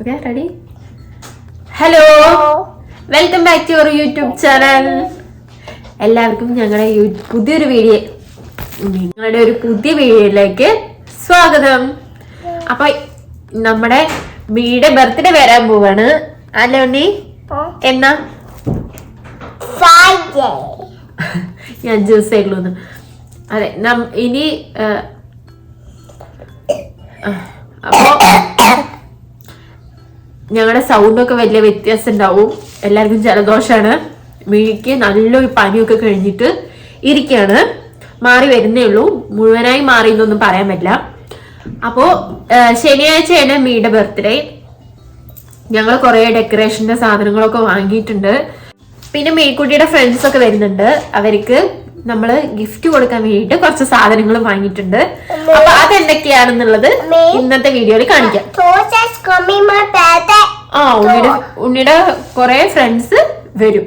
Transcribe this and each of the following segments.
Okay ready hello welcome back to your YouTube channel എല്ലാവർക്കും ഞങ്ങളുടെ പുതിയൊരു വീഡിയോ നിങ്ങളുടെ ഒരു പുതിയ വീഡിയോയിലേക്ക് സ്വാഗതം. അപ്പൊ നമ്മുടെ മീയുടെ ബർത്ത്ഡേ വരാൻ പോവാണ്. അല്ലേ ഉണ്ണി? എന്നാ. ഞാൻ ജ്യൂസ് ആയിട്ടുള്ളൂ അതെ ഇനി അപ്പോ ഞങ്ങളുടെ സൗണ്ടൊക്കെ വലിയ വ്യത്യാസം ഉണ്ടാവും എല്ലാവർക്കും ജലദോഷമാണ് മിഴിക്ക് നല്ലൊരു പനിയൊക്കെ കഴിഞ്ഞിട്ട് ഇരിക്കുകയാണ് മാറി വരുന്നേ ഉള്ളൂ. മുഴുവനായി മാറി എന്നൊന്നും പറയാൻ പറ്റില്ല. അപ്പോ ശനിയാഴ്ചയാണ് മീയുടെ ബർത്ത്ഡേ ഞങ്ങൾ കുറേ ഡെക്കറേഷന്റെ സാധനങ്ങളൊക്കെ വാങ്ങിയിട്ടുണ്ട്. പിന്നെ മേക്കുട്ടിയുടെ ഫ്രണ്ട്സ് ഒക്കെ വരുന്നുണ്ട്. അവർക്ക് നമ്മൾ ഗിഫ്റ്റ് കൊടുക്കാൻ വേണ്ടിയിട്ട് കുറച്ച് സാധനങ്ങൾ വാങ്ങിയിട്ടുണ്ട്. അപ്പൊ അതെന്തൊക്കെയാണെന്നുള്ളത് ഇന്നത്തെ വീഡിയോയിൽ കാണിക്കാം. ആ ഉണ്ണിയുടെ ഉണ്ണിയുടെ കുറെ ഫ്രണ്ട്സ് വരും.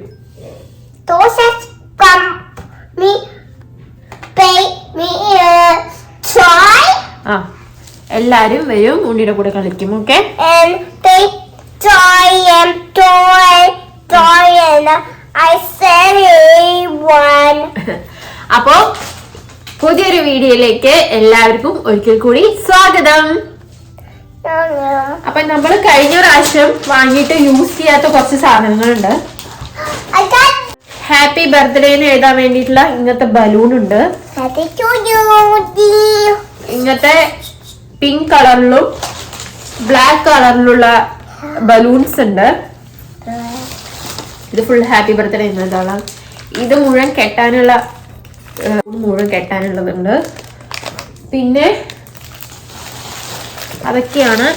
Toast come me pay me uh, try. ആ എല്ലാരും വരും ഉണ്ണിയുടെ കൂടെ കളിക്കും ഓക്കെ അപ്പോ പുതിയൊരു വീഡിയോയിലേക്ക് എല്ലാവർക്കും ഒരിക്കൽ കൂടി സ്വാഗതം. അപ്പൊ നമ്മൾ കഴിഞ്ഞ പ്രാവശ്യം വാങ്ങിയിട്ട് യൂസ് ചെയ്യാത്ത കുറച്ച് സാധനങ്ങളുണ്ട് ഹാപ്പി ബർത്ത്ഡേ ബർത്ത്ഡേന്ന് എഴുതാൻ വേണ്ടിയിട്ടുള്ള ഇങ്ങനത്തെ ബലൂൺ ഉണ്ട്. ഇങ്ങനത്തെ പിങ്ക് കളറിലും ബ്ലാക്ക് കളറിലുള്ള ബലൂൺസ് ഉണ്ട് ഇത് ഫുൾ ഹാപ്പി ബർത്ത്ഡേ എന്നതാണ് ഇത് മുഴുവൻ കെട്ടാനുള്ള മുഴുവൻ കെട്ടാനുള്ളതുണ്ട്. പിന്നെ അതൊക്കെയാണ്.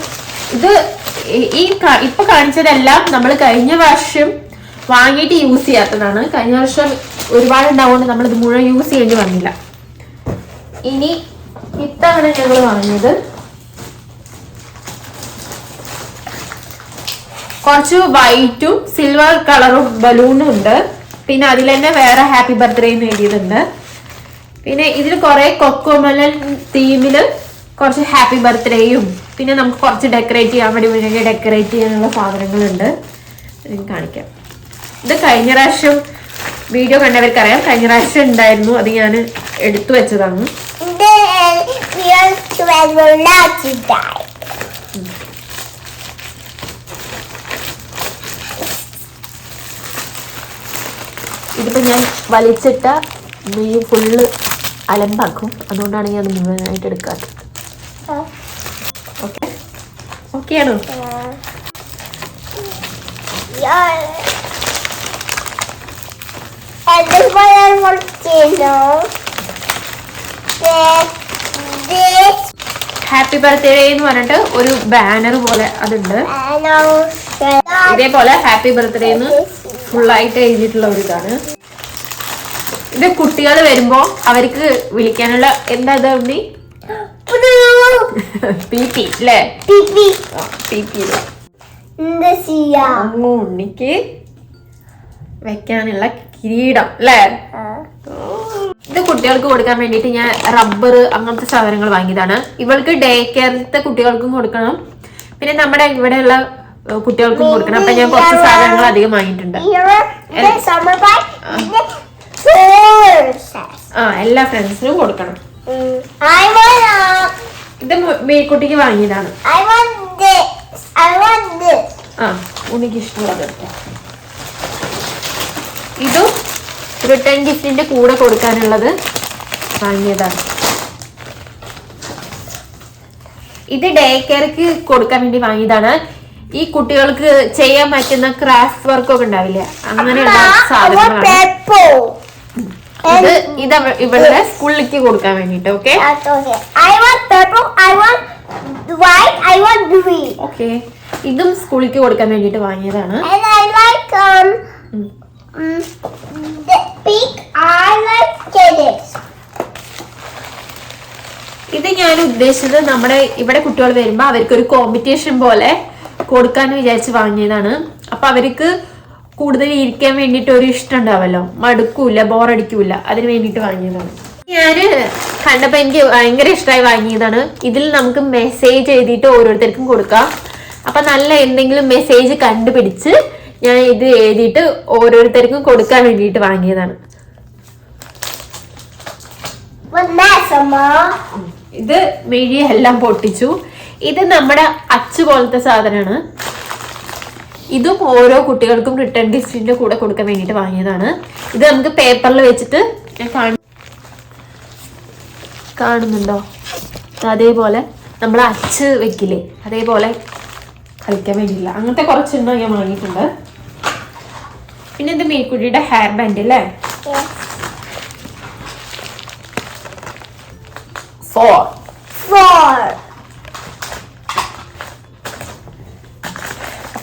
ഇത് ഈ- ഇപ്പൊ കാണിച്ചതെല്ലാം നമ്മൾ കഴിഞ്ഞ വർഷം വാങ്ങിയിട്ട് യൂസ് ചെയ്യാത്തതാണ്. കഴിഞ്ഞ വർഷം ഒരുപാട് ഉണ്ടാവുകൊണ്ട് നമ്മൾ ഇത് മുഴുവൻ യൂസ് ചെയ്യേണ്ടി വന്നില്ല. ഇനി ഇത്തവണ ഞങ്ങൾ വാങ്ങിയത്. കുറച്ച് വൈറ്റും സിൽവർ കളറും ബലൂണും ഉണ്ട്. പിന്നെ അതിൽ തന്നെ വേറെ ഹാപ്പി ബർത്ത്ഡേയും എഴുതിയിട്ടുണ്ട് പിന്നെ ഇതിൽ കുറെ കൊക്കോമലൻ തീമിൽ കുറച്ച് ഹാപ്പി ബർത്ത്ഡേയും പിന്നെ നമുക്ക് കുറച്ച് ഡെക്കറേറ്റ് ചെയ്യാൻ വേണ്ടി വേണ്ടി ഡെക്കറേറ്റ് ചെയ്യാനുള്ള സാധനങ്ങളുണ്ട്. കാണിക്കാം. ഇത് കഴിഞ്ഞ പ്രാവശ്യം വീഡിയോ കണ്ടവർക്കറിയാം. കഴിഞ്ഞ പ്രാവശ്യം ഉണ്ടായിരുന്നു. അത് ഞാൻ എടുത്തു വെച്ചതാണ്. Then we are twelve not to die. ഇതിപ്പോ ഞാൻ വലിച്ചിട്ട മീൻ ഫുള്ള് അലമ്പാക്കും. അതുകൊണ്ടാണ് ഞാൻ മുഴുവനായിട്ട് എടുക്കാത്തത്. ഓക്കെ? ഓക്കെ ആണോ ഹാപ്പി ബർത്ത്ഡേ എന്ന് പറഞ്ഞിട്ട് ഒരു ബാനർ പോലെ അതുണ്ട്. ഇതേപോലെ ഹാപ്പി ബർത്ത്ഡേ എന്ന് ഫുള്ളായിട്ട് എഴുതിയിട്ടുള്ള ഒരു ഇതാണ് ഇത് കുട്ടികൾ വരുമ്പോ അവർക്ക് വിളിക്കാനുള്ള എന്താ ഇത് ഉണ്ണി? പി പി അല്ലേ. പി പി ഉണ്ണിക്ക് വെക്കാനുള്ള കിരീടം അല്ലേ ഇത് കുട്ടികൾക്ക് കൊടുക്കാൻ വേണ്ടിയിട്ട് ഞാൻ റബ്ബർ അങ്ങനത്തെ സാധനങ്ങൾ വാങ്ങിയതാണ്. ഇവൾക്ക് ഡേ കെയറിലത്തെ കുട്ടികൾക്കും കൊടുക്കണം. പിന്നെ നമ്മുടെ ഇവിടെയുള്ള കുട്ടികൾക്കും കൊടുക്കണം. അപ്പൊ ഞാൻ കുറച്ച് സാധനങ്ങൾ അധികം വാങ്ങിയിട്ടുണ്ട്. ആ എല്ലാ ഫ്രണ്ട്സിനും കൊടുക്കണം. Mm, ഇത് മേക്കുട്ടിക്ക് വാങ്ങിയതാണ്. ആ ഉണ്ണിക്ക് ഇഷ്ടമുള്ളത്. ഇതും റിട്ടേൺ ഗിഫ്റ്റിന്റെ കൂടെ കൊടുക്കാനുള്ളത് വാങ്ങിയതാണ്. ഇത് ഡേ കെയർക്ക് കൊടുക്കാൻ വേണ്ടി വാങ്ങിയതാണ്. ഈ കുട്ടികൾക്ക് ചെയ്യാൻ പറ്റുന്ന ക്രാഫ്റ്റ് വർക്ക് ഒക്കെ ഉണ്ടാവില്ലേ? അങ്ങനെയുള്ള സാധനങ്ങളാണ്. ഇത് ഇത് അവ- ഇവളുടെ സ്കൂളിലേക്ക് കൊടുക്കാൻ വേണ്ടിട്ട് ഓക്കെ. ഓക്കെ ഇതും സ്കൂളിലേക്ക് കൊടുക്കാൻ വേണ്ടിട്ട് വാങ്ങിയതാണ്. Um, um. ഇത് ഞാൻ ഉദ്ദേശിച്ചത് നമ്മുടെ ഇവിടെ കുട്ടികൾ വരുമ്പോ അവർക്ക് ഒരു കോമ്പറ്റീഷൻ പോലെ കൊടുക്കാന്ന് വിചാരിച്ച് വാങ്ങിയതാണ്. അപ്പൊ അവർക്ക് കൂടുതൽ ഇരിക്കാൻ വേണ്ടിയിട്ട് ഒരു ഇഷ്ടം ഉണ്ടാവല്ലോ. മടുക്കൂല ബോറടിക്കൂല അതിന് വേണ്ടിയിട്ട് വാങ്ങിയതാണ്. ഞാൻ കണ്ടപ്പോൾ എനിക്ക് ഭയങ്കര ഇഷ്ടമായി വാങ്ങിയതാണ്. ഇതിൽ നമുക്ക് മെസ്സേജ് എഴുതിയിട്ട് ഓരോരുത്തർക്കും കൊടുക്കാം. അപ്പൊ നല്ല എന്തെങ്കിലും മെസ്സേജ് കണ്ടുപിടിച്ച് ഞാൻ ഇത് എഴുതിയിട്ട് ഓരോരുത്തർക്കും കൊടുക്കാൻ വേണ്ടിയിട്ട് വാങ്ങിയതാണ്? ഇത് മെഴിയെല്ലാം പൊട്ടിച്ചു. ഇത് നമ്മുടെ അച്ചു പോലത്തെ സാധനമാണ്. ഇതും ഓരോ കുട്ടികൾക്കും റിട്ടേൺ ഗിഫ്റ്റിന്റെ കൂടെ കൊടുക്കാൻ വേണ്ടിയിട്ട് വാങ്ങിയതാണ്. ഇത് നമുക്ക് പേപ്പറിൽ വെച്ചിട്ട് കാണുന്നുണ്ടോ? അതേപോലെ നമ്മൾ അച്ച് വെക്കില്ലേ? അതേപോലെ കളിക്കാൻ വേണ്ടിയില്ല അങ്ങനത്തെ കുറച്ചുണ്ടോ ഞാൻ വാങ്ങിയിട്ടുണ്ട്. പിന്നെ ഇത് മേക്കുട്ടിയുടെ ഹെയർ ബാൻഡ് അല്ലേ? Four four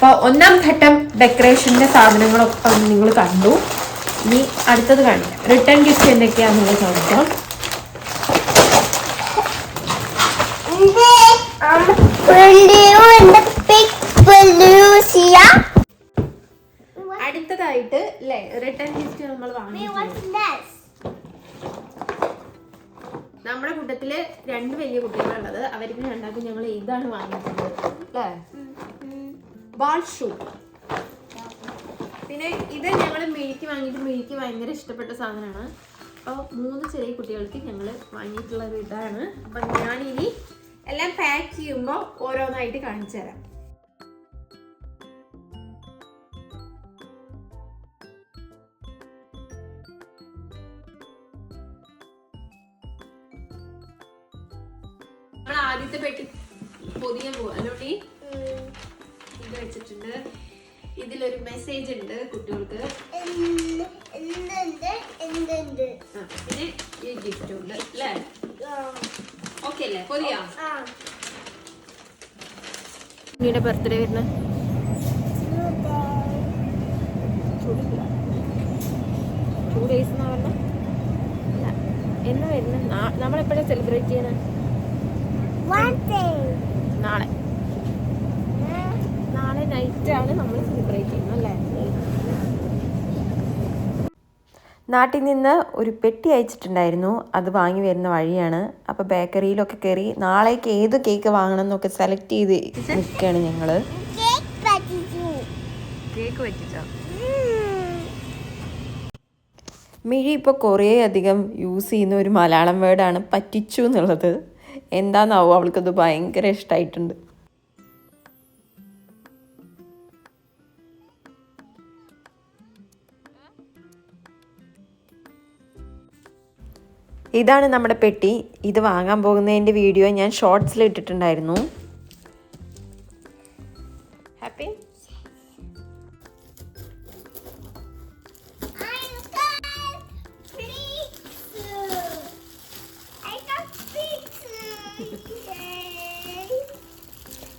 Four. അപ്പൊ ഒന്നാം ഘട്ടം ഡെക്കറേഷന്റെ സാധനങ്ങളൊക്കെ നിങ്ങൾ കണ്ടു. ഇനി അടുത്തത് കാണിക്കാം. Return gift blue here. അടുത്തതായിട്ട് റിട്ടേൺ ഗിഫ്റ്റ് നമ്മൾ വാങ്ങിയിട്ടുണ്ട് നമ്മുടെ കൂട്ടത്തിൽ രണ്ട് വലിയ കുട്ടികളുള്ളത്. അവർക്ക് രണ്ടാക്കും ഞങ്ങൾ ഇതാണ് വാങ്ങിയിട്ടുള്ളത്? അല്ലേ ബാൾ ഷൂ പിന്നെ ഇത് ഞങ്ങൾ മിഴിക്ക് വാങ്ങിയിട്ട് മിഴിക്ക് ഭയങ്കര ഇഷ്ടപ്പെട്ട സാധനമാണ്. അപ്പോൾ മൂന്ന് ചെറിയ കുട്ടികൾക്ക് ഞങ്ങൾ വാങ്ങിയിട്ടുള്ളത് ഇതാണ്. അപ്പം ഞാനിനി എല്ലാം പാക്ക് ചെയ്യുമ്പോൾ ഓരോന്നായിട്ട് കാണിച്ചു തരാം. നമ്മൾ ആദ്യത്തെ പെട്ടി പൊതിയാൻ പോവാ ഇത് വെച്ചിട്ടുണ്ട്. ഇതിലൊരു മെസ്സേജ് ഉണ്ട് കുട്ടികൾക്ക്. പിന്നെ ഈ ഗിഫ്റ്റ് ഉണ്ട് അല്ലേ? ഓക്കെ അല്ലേ? പൊതിയാ. കുഞ്ഞിയുടെ ബർത്ത്ഡേ വരുന്ന? ടു ഡേയ്സ് എന്നാ പറഞ്ഞ എന്നാ വരുന്നത് നമ്മളെപ്പോഴാണ് സെലിബ്രേറ്റ് ചെയ്യണേ? നൈറ്റാണ് നമ്മൾ സെലിബ്രേറ്റ് ചെയ്യുന്നത് അല്ലേ? നാട്ടിൽ നിന്ന് ഒരു പെട്ടി അയച്ചിട്ടുണ്ടായിരുന്നു. അത് വാങ്ങി വരുന്ന വഴിയാണ്. അപ്പോൾ ബേക്കറിയിലൊക്കെ കയറി നാളേക്ക് ഏത് കേക്ക് വാങ്ങണം എന്നൊക്കെ സെലക്ട് ചെയ്ത് നിൽക്കുകയാണ് ഞങ്ങൾ വെച്ചിട്ടോ മിഴി ഇപ്പോൾ കുറേ അധികം യൂസ് ചെയ്യുന്ന ഒരു മലയാളം വേർഡാണ് പറ്റിച്ചു എന്നുള്ളത്. എന്താണെന്നാവോ അവൾക്കത് ഭയങ്കര ഇഷ്ടമായിട്ടുണ്ട് ഇതാണ് നമ്മുടെ പെട്ടി. ഇത് വാങ്ങാൻ പോകുന്നതിന്റെ വീഡിയോ ഞാൻ ഷോർട്സിൽ ഇട്ടിട്ടുണ്ടായിരുന്നു. ഹാപ്പി.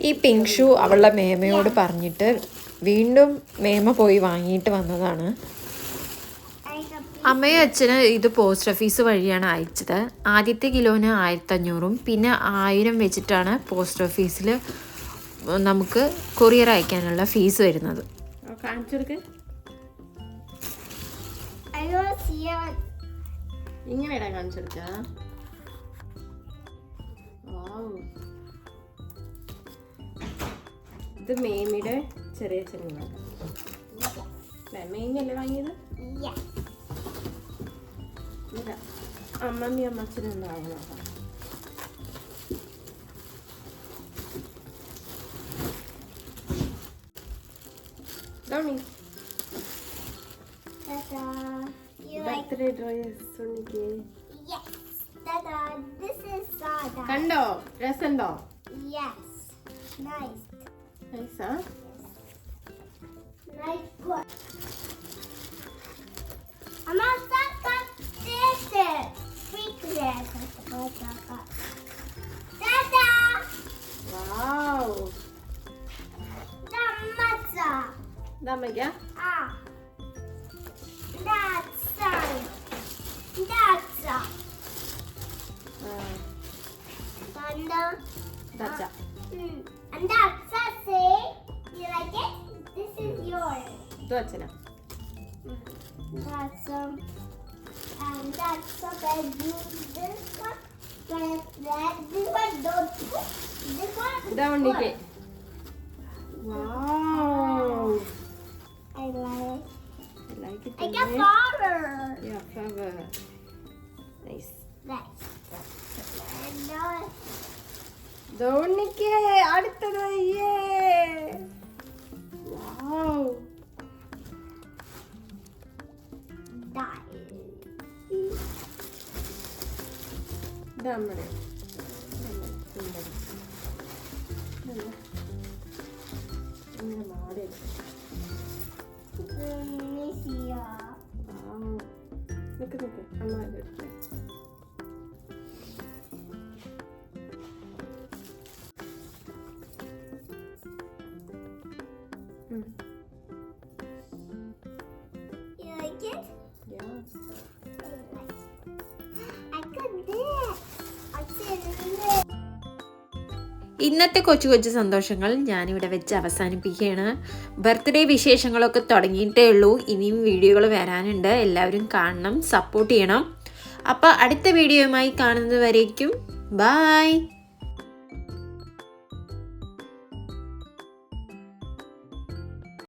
ഈ പിങ്ക് ഷൂ അവളുടെ മേമയോട് പറഞ്ഞിട്ട് വീണ്ടും മേമ പോയി വാങ്ങിയിട്ട് വന്നതാണ്. അമ്മയും അച്ഛന് ഇത് പോസ്റ്റ് ഓഫീസ് വഴിയാണ് അയച്ചത്. ആദ്യത്തെ കിലോന് ആയിരത്തഞ്ഞൂറും പിന്നെ ആയിരം വെച്ചിട്ടാണ് പോസ്റ്റ് ഓഫീസിൽ നമുക്ക് കൊറിയർ അയക്കാനുള്ള ഫീസ് വരുന്നത്. ഇങ്ങനെയാ കാണിച്ചെടുക്ക ഇത് മേമിയുടെ ചെറിയ ചെറിയ മേമിയല്ലേ വാങ്ങിയത്? Mira, amma mia makinini avrava. Dami. Ta-da. You Back like... sonige. Yes. Ta-da. This is Sada. Kando. Dress. Yes. Nice. Nice, huh? Yes. Nice. Amma, stop. Jestem! Pięknie! Tata! Wow! Tam maca! Damy je? A! Daca! Daca! Danda! Daca! And daca say, you like it? This is yours. Do it now. Daca and that's so that this one, that this one, don't put this one. Down it. Wow. I like. I like it. I get it? flower. Yeah, flower. Nice. Nice. And now. ധോണിക്ക് അടുത്തത് അയ്യേ Wow. ഡാ Damlar det. Look at it. I'm not good. ഇന്നത്തെ കൊച്ചു കൊച്ചു സന്തോഷങ്ങൾ ഞാനിവിടെ വെച്ച് അവസാനിപ്പിക്കുകയാണ്. ബർത്ത്ഡേ വിശേഷങ്ങളൊക്കെ തുടങ്ങിയിട്ടേ ഉള്ളൂ. ഇനിയും വീഡിയോകൾ വരാനുണ്ട്. എല്ലാവരും കാണണം സപ്പോർട്ട് ചെയ്യണം. അപ്പോൾ അടുത്ത വീഡിയോയുമായി കാണുന്നതുവരേക്കും ബായ്